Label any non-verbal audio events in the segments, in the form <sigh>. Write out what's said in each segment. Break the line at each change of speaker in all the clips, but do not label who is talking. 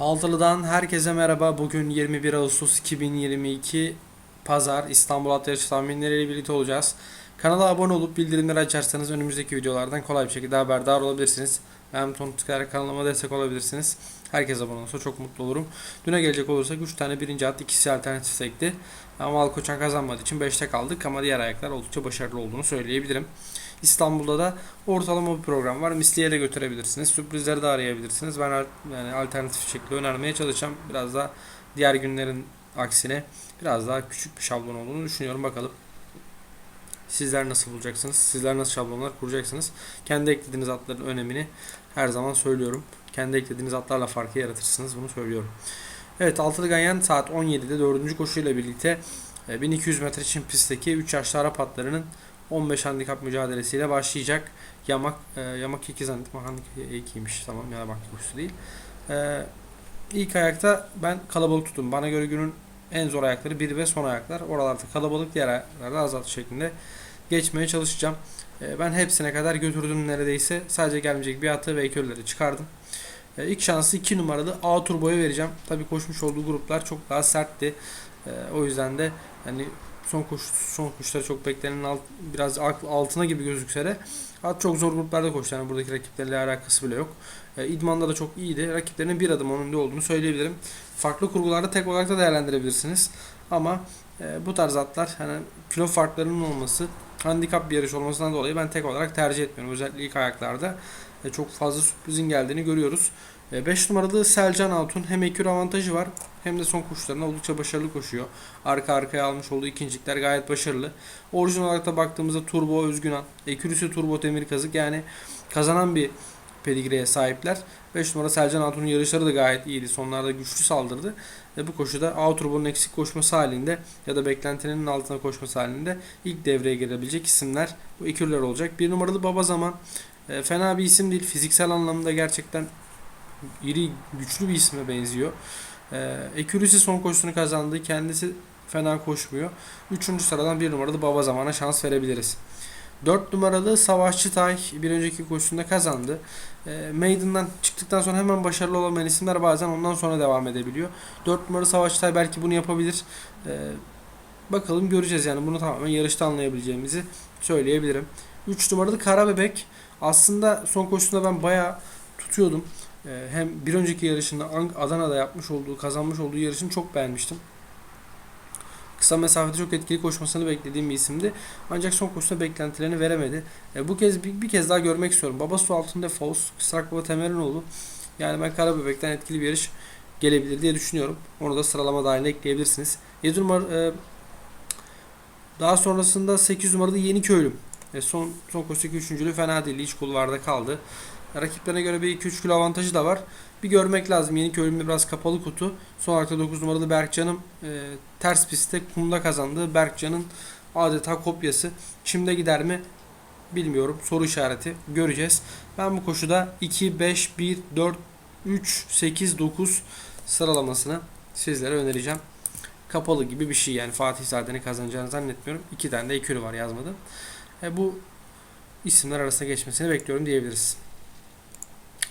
Altılı'dan herkese merhaba. Bugün 21 Ağustos 2022 Pazar İstanbul At Yarışı tahminleriyle birlikte olacağız. Kanala abone olup bildirimleri açarsanız önümüzdeki videolardan kolay bir şekilde haberdar olabilirsiniz. Buton tıklayarak kanalıma destek olabilirsiniz. Herkes abone olursa çok mutlu olurum. Düne gelecek olursak 3 tane birinci at, ikisi alternatif sekti. Ama Alkoçan kazanmadığı için 5'te kaldık ama diğer ayaklar oldukça başarılı olduğunu söyleyebilirim. İstanbul'da da ortalama bir program var. Misliye de götürebilirsiniz. Sürprizleri de arayabilirsiniz. Ben yani alternatif şekilde önermeye çalışacağım. Biraz da diğer günlerin aksine biraz daha küçük bir şablon olduğunu düşünüyorum. Bakalım. Sizler nasıl bulacaksınız? Sizler nasıl şablonlar kuracaksınız? Kendi eklediğiniz atların önemini her zaman söylüyorum. Kendi eklediğiniz atlarla farkı yaratırsınız. Bunu söylüyorum. Evet Altılı Ganyan saat 17'de 4. koşuyla birlikte e, 1200 metre çim pistteki 3 yaşlı Arap atlarının 15 handikap mücadelesiyle başlayacak. Yamak e, Yamak 2 zannettim. Handikap 2'ymiş. Tamam Yamak koşusu değil. E, ilk ayakta ben kalabalık tuttum. Bana göre günün en zor ayakları 1 ve son ayaklar. Oralarda kalabalık diğer ayaklarda azalt şeklinde geçmeye çalışacağım. E, ben hepsine kadar götürdüm neredeyse. Sadece gelmeyecek bir atı ve ekörleri çıkardım. E, ilk şansı 2 numaralı A turboya vereceğim. Tabii koşmuş olduğu gruplar çok daha sertti. E, o yüzden de hani son koşu son koşuları çok beklenenin alt, biraz alt- altına gibi gözükse de at çok zor gruplarda koştu. Yani buradaki rakiplerle alakası bile yok. E, idmanda da çok iyiydi. Rakiplerinin bir adım önünde olduğunu söyleyebilirim. Farklı kurgularda tek olarak da değerlendirebilirsiniz. Ama e, bu tarz atlar hani kilo farklarının olması handikap bir yarış olmasından dolayı ben tek olarak tercih etmiyorum. Özellikle ilk ayaklarda e, çok fazla sürprizin geldiğini görüyoruz. 5 numaralı Selcan Altun hem ekür avantajı var hem de son koşularında oldukça başarılı koşuyor. Arka arkaya almış olduğu ikincilikler gayet başarılı. Orijinal olarak da baktığımızda Turbo Özgünan, Ekürüsü Turbo Demir Kazık yani kazanan bir pedigreye sahipler. 5 numara Selcan Altun'un yarışları da gayet iyiydi. Sonlarda güçlü saldırdı. Ve bu koşuda A Turbo'nun eksik koşması halinde ya da beklentilerinin altına koşması halinde ilk devreye girebilecek isimler bu ekürler olacak. Bir numaralı Baba Zaman e, fena bir isim değil. Fiziksel anlamda gerçekten iri güçlü bir isme benziyor. Ee, Ekürisi son koşusunu kazandı. Kendisi fena koşmuyor. Üçüncü sıradan bir numaralı Baba Zaman'a şans verebiliriz. 4 numaralı Savaşçı Tay bir önceki koşusunda kazandı. E, Maiden'dan çıktıktan sonra hemen başarılı olamayan isimler bazen ondan sonra devam edebiliyor. 4 numaralı Savaşçı Tay belki bunu yapabilir. E, bakalım göreceğiz yani bunu tamamen yarışta anlayabileceğimizi söyleyebilirim. 3 numaralı Kara Bebek aslında son koşusunda ben bayağı tutuyordum. Ee, hem bir önceki yarışında Adana'da yapmış olduğu, kazanmış olduğu yarışını çok beğenmiştim. Kısa mesafede çok etkili koşmasını beklediğim bir isimdi. Ancak son koşusunda beklentilerini veremedi. E, bu kez bir, bir kez daha görmek istiyorum. Baba su altında Faust, Kısrak Baba Temerinoğlu. Yani ben Karabebek'ten etkili bir yarış gelebilir diye düşünüyorum. Onu da sıralama dahiline ekleyebilirsiniz. 7 numara e, daha sonrasında 8 numaralı Yeni Köylüm. E, son son koşudaki üçüncülüğü fena değil. İç kulvarda kaldı. Rakiplerine göre bir 2-3 kilo avantajı da var. Bir görmek lazım. Yeni köylümde biraz kapalı kutu. Son olarak da 9 numaralı Berkcan'ın e, ters pistte kumda kazandığı Berkcan'ın adeta kopyası. Şimdi gider mi bilmiyorum. Soru işareti. Göreceğiz. Ben bu koşuda 2, 5, 1, 4, 3, 8, 9 sıralamasını sizlere önereceğim. Kapalı gibi bir şey yani Fatih Zade'nin kazanacağını zannetmiyorum. İki tane de ekürü var yazmadım. E, bu isimler arasında geçmesini bekliyorum diyebiliriz.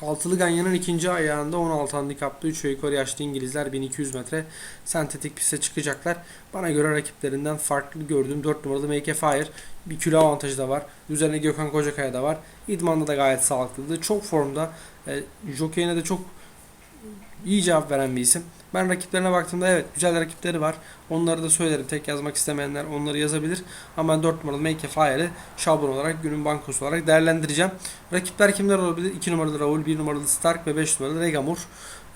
Altılı Ganyan'ın ikinci ayağında 16 handikaplı 3 ve yukarı yaşlı İngilizler 1200 metre sentetik piste çıkacaklar. Bana göre rakiplerinden farklı gördüğüm 4 numaralı Make Fire bir kilo avantajı da var. Üzerine Gökhan Kocakaya da var. İdman'da da gayet sağlıklıydı. Çok formda. E, Jockey'ine de çok iyi cevap veren bir isim. Ben rakiplerine baktığımda evet güzel rakipleri var. Onları da söylerim. Tek yazmak istemeyenler onları yazabilir. Ama ben 4 numaralı Make Fire'ı şablon olarak günün bankosu olarak değerlendireceğim. Rakipler kimler olabilir? 2 numaralı Raul, 1 numaralı Stark ve 5 numaralı Regamur.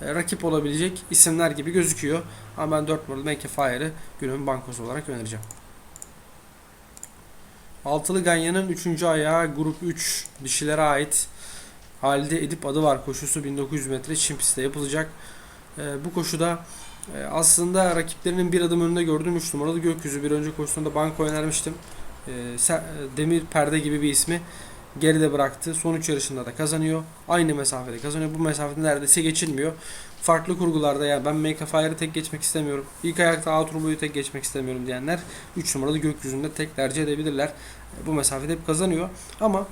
E, rakip olabilecek isimler gibi gözüküyor. Ama ben 4 numaralı Make Fire'ı günün bankosu olarak önereceğim. Altılı Ganyan'ın 3. ayağı grup 3 dişilere ait Halide Edip adı var. Koşusu 1900 metre çim pistte yapılacak. E, bu koşuda e, aslında rakiplerinin bir adım önünde gördüğüm 3 numaralı gökyüzü. Bir önce koşusunda banko önermiştim. E, Se- e, Demir Perde gibi bir ismi geride bıraktı. Son 3 yarışında da kazanıyor. Aynı mesafede kazanıyor. Bu mesafede neredeyse geçilmiyor. Farklı kurgularda ya ben Make a Fire'ı tek geçmek istemiyorum. İlk ayakta A tek geçmek istemiyorum diyenler 3 numaralı gökyüzünde tek tercih edebilirler. Bu mesafede hep kazanıyor. Ama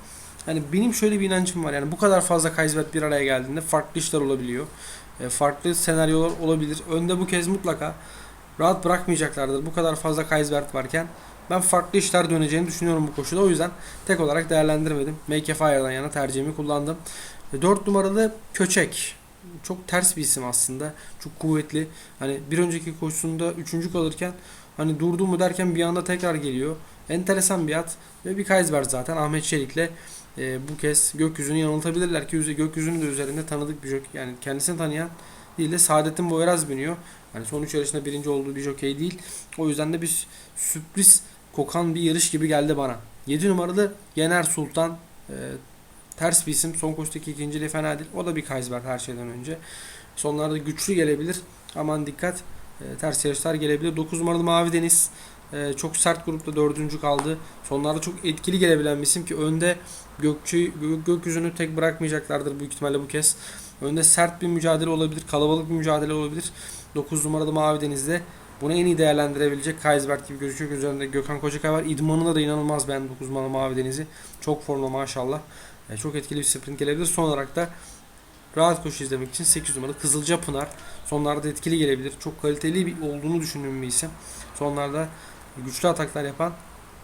Hani benim şöyle bir inancım var yani bu kadar fazla Kaysbet bir araya geldiğinde farklı işler olabiliyor. e, farklı senaryolar olabilir. Önde bu kez mutlaka rahat bırakmayacaklardır. Bu kadar fazla Kaisbert varken ben farklı işler döneceğini düşünüyorum bu koşuda. O yüzden tek olarak değerlendirmedim. Make a Fire'dan yana tercihimi kullandım. 4 numaralı Köçek. Çok ters bir isim aslında. Çok kuvvetli. Hani bir önceki koşusunda 3. kalırken hani durdu mu derken bir anda tekrar geliyor. Enteresan bir at ve bir Kaisbert zaten Ahmet Çelik'le e, bu kez gökyüzünü yanıltabilirler ki yüzü- gökyüzünün de üzerinde tanıdık bir jokey. Yani kendisini tanıyan değil de Saadettin Boyraz biniyor. Hani son 3 yarışında birinci olduğu bir jokey değil. O yüzden de bir sürpriz kokan bir yarış gibi geldi bana. 7 numaralı Yener Sultan e, ters bir isim. Son koşudaki ikinciliği fena değil. O da bir Kaisbert her şeyden önce. Sonlarda güçlü gelebilir. Aman dikkat. E, ters yarışlar gelebilir. 9 numaralı Mavi Deniz. e, çok sert grupta dördüncü kaldı. Sonlarda çok etkili gelebilen bir isim ki önde Gökçü, gö- gökyüzünü tek bırakmayacaklardır büyük ihtimalle bu kez. Önde sert bir mücadele olabilir. Kalabalık bir mücadele olabilir. 9 numaralı Mavi Deniz'de bunu en iyi değerlendirebilecek Kaisbert gibi gözüküyor. Üzerinde Gökhan Kocakay var. İdmanına da inanılmaz ben 9 numaralı Mavi Deniz'i. Çok formda maşallah. E, çok etkili bir sprint gelebilir. Son olarak da rahat koşu izlemek için 8 numaralı Kızılca Pınar. Sonlarda etkili gelebilir. Çok kaliteli bir olduğunu düşündüğüm bir isim. Sonlarda güçlü ataklar yapan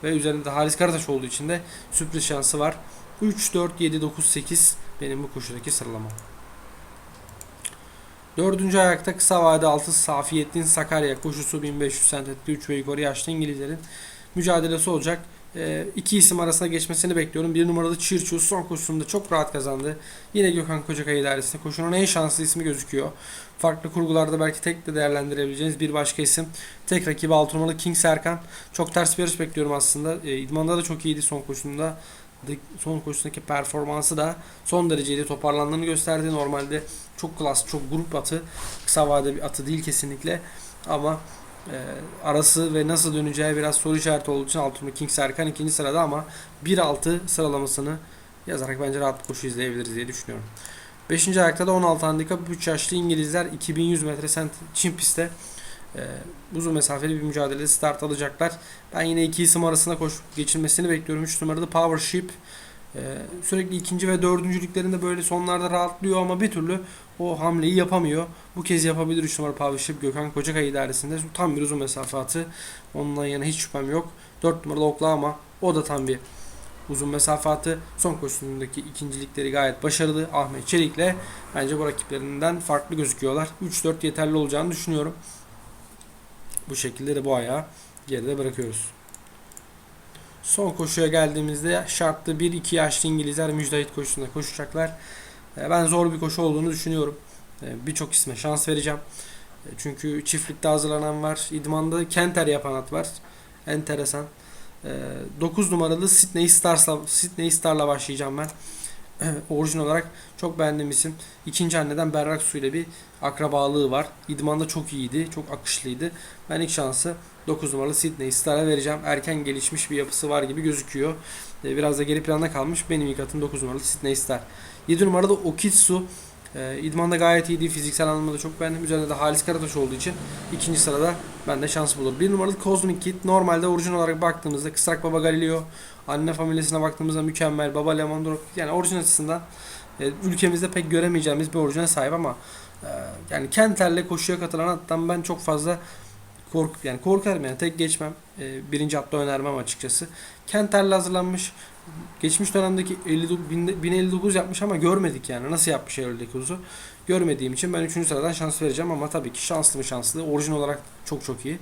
ve üzerinde Halis Karataş olduğu için de sürpriz şansı var. 3, 4, 7, 9, 8 benim bu koşudaki sıralamam. Dördüncü ayakta kısa vade altı Safiyeddin Sakarya koşusu 1500 sentetli 3 ve yukarı yaşlı İngilizlerin mücadelesi olacak. Ee, iki isim arasında geçmesini bekliyorum. Bir numaralı Çirçu son koşusunda çok rahat kazandı. Yine Gökhan Kocakay idaresinde koşunun en şanslı ismi gözüküyor. Farklı kurgularda belki tek de değerlendirebileceğiniz bir başka isim. Tek rakibi 6 numaralı King Serkan. Çok ters bir yarış bekliyorum aslında. E, İdman'da da çok iyiydi son koşusunda. Son koşusundaki performansı da son dereceydi toparlandığını gösterdi. Normalde çok klas, çok grup atı. Kısa vade bir atı değil kesinlikle. Ama e, arası ve nasıl döneceği biraz soru işareti olduğu için Altınlı King Serkan ikinci sırada ama 1-6 sıralamasını yazarak bence rahat koşu izleyebiliriz diye düşünüyorum. 5. ayakta da 16 handikap 3 yaşlı İngilizler 2100 metre sent Çin pistte e, uzun mesafeli bir mücadelede start alacaklar. Ben yine iki isim arasında koş geçilmesini bekliyorum. 3 numaralı Power Ship e, sürekli ikinci ve dördüncülüklerinde böyle sonlarda rahatlıyor ama bir türlü o hamleyi yapamıyor. Bu kez yapabilir 3 numara Ship Gökhan Kocakay idaresinde. Tam bir uzun mesafe atı. Ondan yana hiç şüphem yok. 4 numaralı Oklahoma o da tam bir uzun mesafe atı. Son koşusundaki ikincilikleri gayet başarılı. Ahmet Çelik'le bence bu rakiplerinden farklı gözüküyorlar. 3-4 yeterli olacağını düşünüyorum. Bu şekilde de bu ayağı geride bırakıyoruz. Son koşuya geldiğimizde şartlı 1-2 yaşlı İngilizler müjdahit koşusunda koşacaklar. E, Ben zor bir koşu olduğunu düşünüyorum. E, Birçok isme şans vereceğim. E, Çünkü çiftlikte hazırlanan var. İdmanda Kenter yapan at var. Enteresan. 9 numaralı Sydney Stars'la Sydney Star'la başlayacağım ben. <clears throat> Orijin olarak çok beğendiğim isim. İkinci anneden Berrak Su ile bir akrabalığı var. İdmanda çok iyiydi. Çok akışlıydı. Ben ilk şansı 9 numaralı Sydney Star'a vereceğim. Erken gelişmiş bir yapısı var gibi gözüküyor. Ee, Biraz da geri planda kalmış. Benim ilk atım 9 numaralı Sydney Star. 7 numaralı Okitsu. Ee, İdmanda gayet iyiydi. Fiziksel anlamda da çok beğendim. Üzerinde de Halis Karataş olduğu için ikinci sırada bende şans bulur. 1 numaralı Cosmic Kid. Normalde orijin olarak baktığımızda Kısrak Baba Galileo. Anne familyasına baktığımızda mükemmel. Baba Lemondorf. Yani orijin açısından e, ülkemizde pek göremeyeceğimiz bir orijine sahip ama e, yani Kenter'le koşuya katılan attan ben çok fazla kork yani korkarım yani tek geçmem. E, birinci hatta önermem açıkçası. Kenter'le hazırlanmış. Geçmiş dönemdeki 59, 1059 yapmış ama görmedik yani. Nasıl yapmış 59'u? Görmediğim için ben 3. sıradan şans vereceğim ama tabii ki şanslı mı şanslı. Orijin olarak çok çok iyi.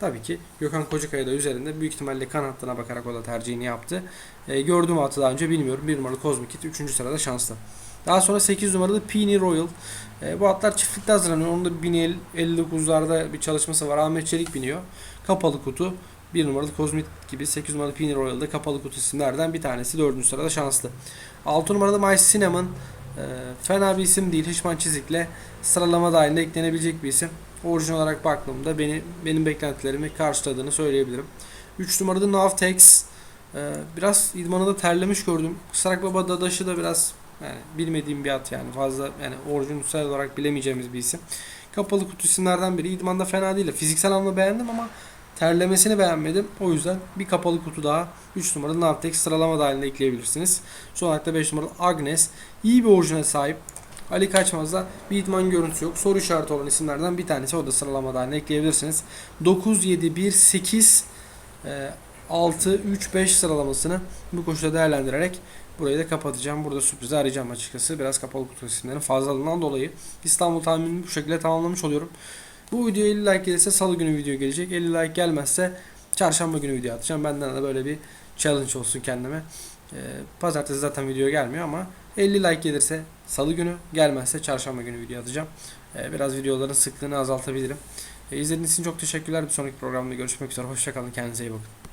Tabii ki Gökhan Kocakaya da üzerinde büyük ihtimalle kan hattına bakarak o da tercihini yaptı. E, gördüğüm atı daha önce bilmiyorum. 1 numaralı Cosmic Kid 3. sırada şanslı. Daha sonra 8 numaralı Peony Royal. E, bu atlar çiftlikte hazırlanıyor. Onun da 1059'larda bir çalışması var. Ahmet Çelik biniyor. Kapalı kutu. 1 numaralı Cosmic gibi 8 numaralı Peony Royal'da kapalı kutu isimlerden bir tanesi. 4. sırada şanslı. 6 numaralı My Cinnamon. E, fena bir isim değil. Hişman Çizik'le sıralama dahilinde eklenebilecek bir isim. Orijin olarak baktığımda beni benim beklentilerimi karşıladığını söyleyebilirim. 3 numaralı Navtex. Ee, biraz idmanında terlemiş gördüm. Kısarak Baba Dadaş'ı da biraz yani bilmediğim bir at yani fazla yani orijinal olarak bilemeyeceğimiz bir isim. Kapalı kutu isimlerden biri. İdmanda fena değil. Fiziksel anlamda beğendim ama terlemesini beğenmedim. O yüzden bir kapalı kutu daha 3 numaralı Navtex sıralama dahilinde ekleyebilirsiniz. Son olarak da 5 numaralı Agnes. iyi bir orijine sahip. Ali Kaçmaz'da bir idman görüntüsü yok. Soru işareti olan isimlerden bir tanesi. O da sıralamada haline ekleyebilirsiniz. 9, 7, 1, 8, e, 6, 3, 5 sıralamasını bu koşuda değerlendirerek burayı da kapatacağım. Burada sürprizi arayacağım açıkçası. Biraz kapalı kutu isimlerin fazlalığından dolayı. İstanbul tahminini bu şekilde tamamlamış oluyorum. Bu video 50 like gelirse salı günü video gelecek. 50 like gelmezse çarşamba günü video atacağım. Benden de böyle bir challenge olsun kendime. Ee, pazartesi zaten video gelmiyor ama 50 like gelirse salı günü gelmezse çarşamba günü video atacağım. Ee, biraz videoların sıklığını azaltabilirim. Ee, izlediğiniz için çok teşekkürler. Bir sonraki programda görüşmek üzere. Hoşçakalın. Kendinize iyi bakın.